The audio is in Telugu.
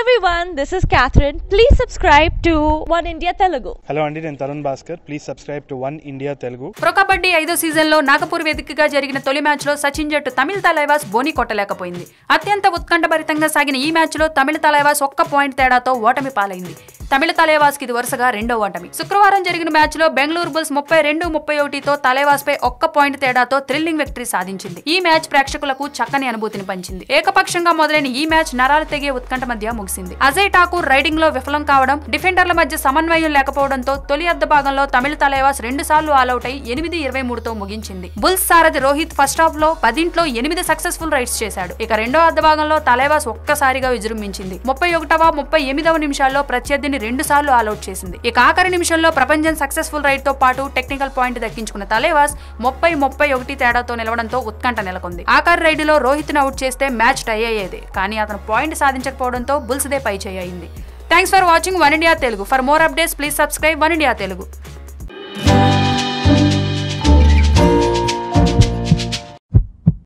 everyone, this is Catherine. Please subscribe to One India Telugu. Hello అండి నేను Tarun Bhaskar please subscribe to one India Telugu pro kabaddi ఐదో సీజన్లో నాగపూర్ వేదికగా జరిగిన తొలి మ్యాచ్లో సచిన్ జట్టు తమిళ తలైవాస్ బోని కొట్టలేకపోయింది. అత్యంత ఉత్కంఠభరితంగా సాగిన ఈ మ్యాచ్లో తమిళ తలైవాస్ ఒక్క పాయింట్ తేడాతో ఓటమి పాలైంది. తమిళ తలేవాస్కి ఇది వరుసగా రెండో ఓటమి. శుక్రవారం జరిగిన మ్యాచ్లో బెంగళూరు బుల్స్ ముప్పై రెండు ముప్పై ఒకటితో తలేవాస్ పై ఒక్క పాయింట్ తేడాతో థ్రిల్లింగ్ విక్టరీ సాధించింది. ఈ మ్యాచ్ ప్రేక్షకులకు చక్కని అనుభూతిని పంచింది. ఏకపక్షంగా మొదలైన ఈ మ్యాచ్ నరాలు తెగే ఉత్కంఠ మధ్య ముగిసింది. అజయ్ ఠాకూర్ రైడింగ్లో విఫలం కావడం డిఫెండర్ల మధ్య సమన్వయం లేకపోవడంతో తొలి అర్ధ భాగంలో తమిళ తలైవాస్ రెండు సార్లు ఆల్అౌట్ అయి ఎనిమిది ఇరవై మూడుతో ముగించింది. బుల్స్ సారథి రోహిత్ ఫస్ట్ హాఫ్లో పదింట్లో ఎనిమిది సక్సెస్ఫుల్ రైడ్స్ చేశాడు. ఇక రెండో అర్ధ భాగంలో తలైవాస్ ఒక్కసారిగా విజృంభించింది. ముప్పై ఒకటవ ముప్పై ఎనిమిదవ నిమిషాల్లో ప్రత్యర్థిని రెండు సార్లు ఆల్అౌట్ చేసింది. ఇక ఆఖరి నిమిషంలో ప్రపంచం సక్సెస్ఫుల్ రైడ్తో పాటు టెక్నికల్ పాయింట్ దక్కించుకున్న తలేవాస్ ముప్పై ముప్పై ఒకటి తేడాతో నిలవడంతో ఉత్కంఠ నెలకొంది. ఆఖరి రైడ్లో రోహిత్ అవుట్ చేస్తే మ్యాచ్ టై అయ్యేది. కానీ అతను పాయింట్ సాధించకపోవడంతో బుల్స్దే పై చేయింది thanks for watching one India Telugu. For more updates please subscribe one India Telugu.